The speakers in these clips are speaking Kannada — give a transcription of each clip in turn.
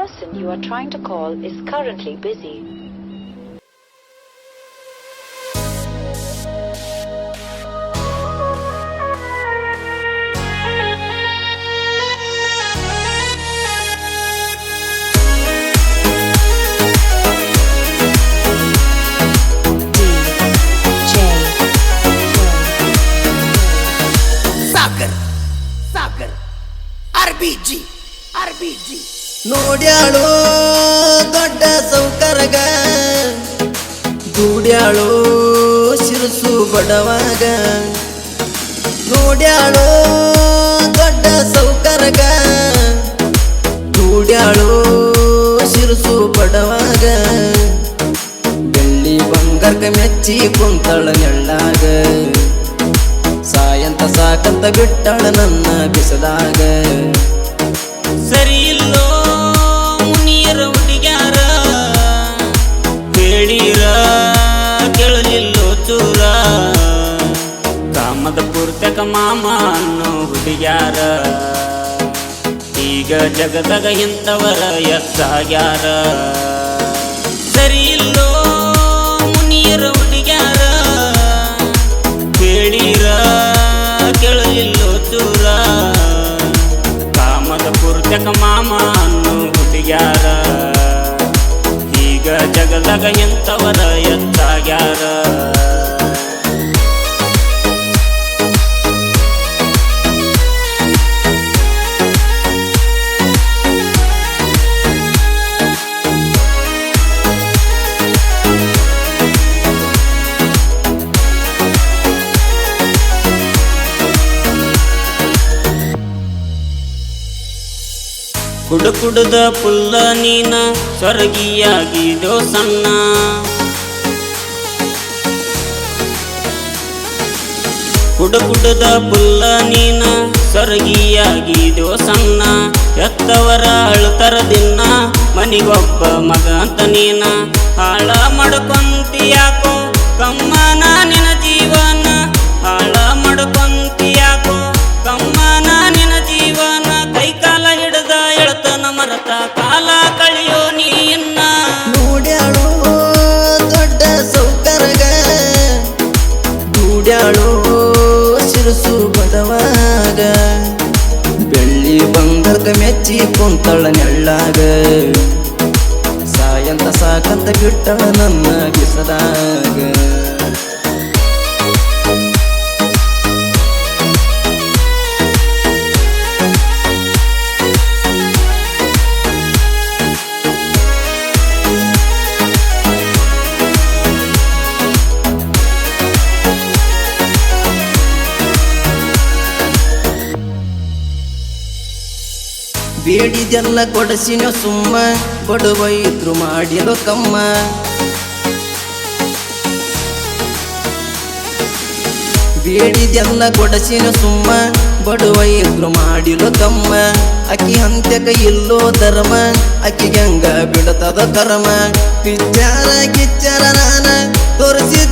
person you are trying to call is currently busy. RPG, RBG. ನೋಡ್ಯಾಳು ದೊಡ್ಡ ಸೌಕರಗ ದುಡ್ಯಾಳು ಶಿರಸು ಬಡವಾಗ. ನೋಡ್ಯಾಳು ದೊಡ್ಡ ಸೌಕರಗ ದುಡ್ಯಾಳು ಶಿರಸು ಬಡವಾಗ. ಬೆಳ್ಳಿ ಬಂಗಾರಕ ಮೆಚ್ಚಿ ಕುಂತಳ ನೆಳ್ಳಾಗ. ಸಾಯಂತ ಸಾಕಂತ ಬಿಟ್ಟಳ ನನ್ನ ಬಿಸದಾಗ. ಸರಿ ಮಾಮ ಅನ್ನೋ ಹುಡುಗ್ಯಾರ ಈಗ ಜಗದಾಗ ಇಂಥವರ ಎಷ್ಟಾಗ್ಯಾರ ಸರಿ ಇಲ್ಲೋ ಮುನಿಯರ ಹುಡುಗ್ಯಾರ ಹೇಳಿರ ಕೇಳಲಿಲ್ಲೋ ಚೂರ ಕಾಮದ ಪೂರ್ತಕ ಮಾಮ ಅನ್ನೋ ಹುಡುಗ್ಯಾರ ಈಗ ಜಗದಾಗ ಎಂಥವರ ಎತ್ತಾಗ್ಯಾರ ಕುಡ ಕುಡದ ಪುಲ್ಲ ನೀನ ಸ್ವರ್ಗಿಯಾಗಿದೋ ಸಣ್ಣ. ಕುಡ ಕುಡದ ಪುಲ್ಲ ನೀನ ಸ್ವರ್ಗಿಯಾಗಿದೋ ಸಣ್ಣ. ಎತ್ತವರ ಅಳುತರ ದಿನ ಮನಿಗೊಬ್ಬ ಮಗ ಅಂತ ನೀನ ಹಾಳ ಮಾಡ್ಕೊಂತಿಯಾಕೋ ಮೆಚ್ಚಿ ಕುಂತಳ ನೆಳ್ಳಾಗ. ಸಾಯಂತ ಸಾಕಂತ ಬಿಟ್ಟಳ ನನ್ನ ಬಿಸದಾಗ ಬೇಡಿದೆಲ್ಲ ಕೊಡಸಿನ ಸುಮ್ಮ ಬಡವ ಇದ್ರು ಮಾಡಿರೋ ಕಮ್ಮ. ಬೇಡಿದೆಲ್ಲ ಕೊಡಸಿನ ಸುಮ್ಮ ಬಡವ ಇದ್ರು ಮಾಡಿರೋ ಕಮ್ಮ. ಅಕ್ಕಿ ಅಂತ್ಯಕ ಇಲ್ಲೋ ಧರ್ಮ ಅಕ್ಕಿ ಗಂಗ ಬಿಡತದ ಕರ್ಮ ಪಿಚ್ಚಾರ ಕಿಚ್ಚಾರ ನಾನ ತೋರಿಸಿದ್ನವಾರ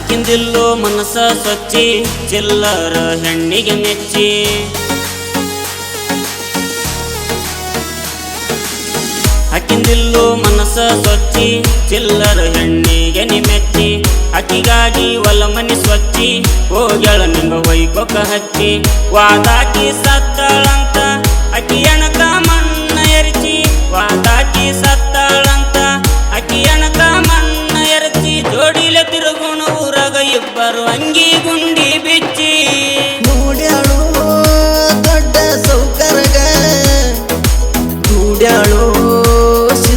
ಹಾಕಿಂದಿಲ್ಲೋ ಮನಸ ಸ್ವಚ್ಛಿ ಚಿಲ್ಲರ ಹೆಣ್ಣಿಗೆ ಮೆಚ್ಚಿ. ಹಾಕಿಂದಿಲ್ಲೋ ಮನಸ ಸ್ವಚ್ಛಿ ಚಿಲ್ಲರ ಹೆಣ್ಣಿಗೆ ನಿ ಮೆಚ್ಚಿ ಅಕ್ಕಿಗಾಗಿ ಒಲ ಮನಿ ಸ್ವಚ್ಛಿ, ಹೋಗ್ಯಾಳ ನಿಮ್ಮ ವೈಕೊಕ ಹಚ್ಚಿ. ವಾದಾಕಿ ಸತ್ತಳಂತ ಅಕ್ಕಿ ಎಣಕ ಮಣ್ಣ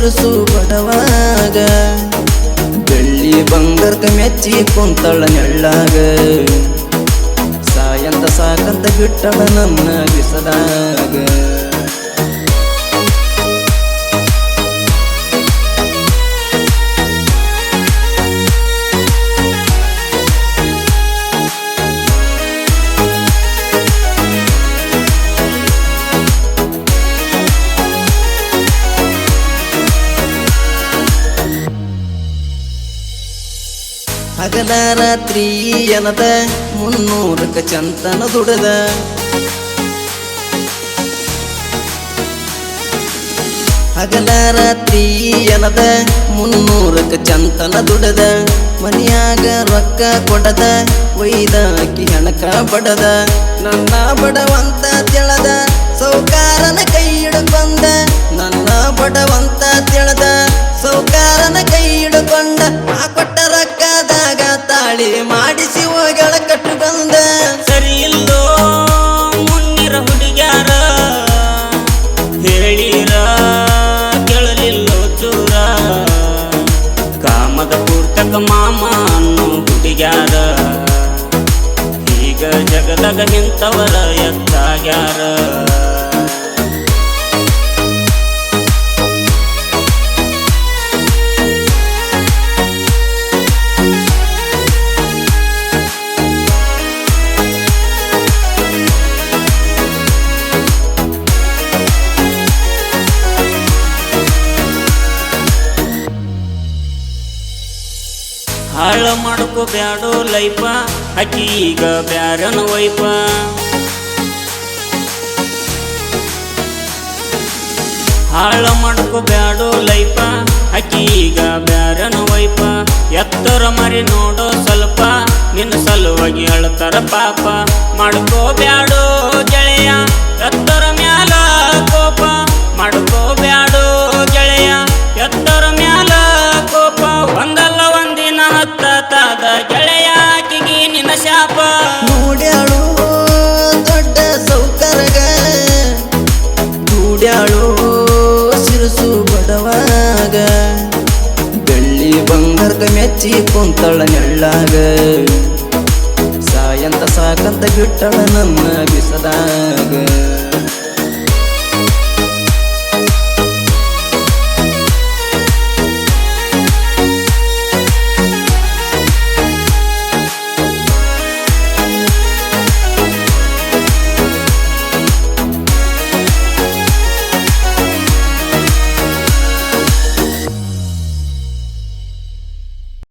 ತೋರಿಸು ಬಡವಾಗ. ಬೆಳ್ಳಿ ಬಂಗಾರಕ್ಕೆ ಮೆಚ್ಚಿ ಕುಂತಳ ನೆಳ್ಳಾಗ. ಸಾಯಂತ ಸಾಕಂತ ಬಿಟ್ಟಳ ನನ್ನ ಬಿಸದಾಗ. ಹಗಲ ರಾತ್ರಿ ಎನದ ಮುನ್ನೂರಕ ಚಂತನ ದುಡದ. ಹಗಲ ರಾತ್ರಿ ಎನದ ಮುನ್ನೂರಕ ಚಂತನ ದುಡದ. ಮನಿಯಾಗ ರೊಕ್ಕ ಕೊಡದ, ಒಯ್ದಾಕಿ ಹಣಕ ಬಡದ. ನನ್ನ ಬಡವಂತ ತಿಳದ, ಸೌಕಾರನ ಕೈ ಹಿಡ್ಕೊಂಡ ನನ್ನ ಬಡವಂತ ತಿಳದ, ಸೌಕಾರನ ಕೈ ಹಿಡ್ಕೊಂಡ ತಾಳಿ ಮಾಡಿಸಿ ಹೋಗಳ ಕಟ್ಟು ಬಂದ. ಸರಿ ಇಲ್ಲೋ ಮುನ್ನಿರ ಹುಡುಗ್ಯಾರ ಹೇಳಿರ ಕೇಳಲಿಲ್ಲೋ ಚೂರ. ಕಾಮದ ಪೂರ್ತಕ ಮಾಮ ಅನ್ನೋ ಹುಡುಗ್ಯಾರ, ಈಗ ಜಗದಾಗ ನಿಂತವರ ಎತ್ತಾಗ್ಯಾರ. ಹಾಳ ಮಾಡ್ಕೋ ಬ್ಯಾಡೋ ಲೈಪ ಅಕ್ಕಿ ಈಗ ಬ್ಯಾರನ ವೈಪ ಹಾಳ ಮಾಡ್ಕೋ ಬ್ಯಾಡೋ ಲೈಪ ಅಕ್ಕಿ ಈಗ ಬ್ಯಾರನ ವೈಪ ಎತ್ತರ ಮರಿ ನೋಡೋ ಸ್ವಲ್ಪ, ನಿನ್ನ ಸಲುವಾಗಿ ಅಳ್ತಾರ ಪಾಪ. ಮಾಡ್ಕೋ ಬ್ಯಾಡೋ. ಮೆಚ್ಚಿ ಕುಂತಳ ನೆಳ್ಳಾಗ. ಸಾಯಂತ ಸಾಕಂತ ಬಿಟ್ಟಳ ನನ್ನ ಬಿಸದಾಗ.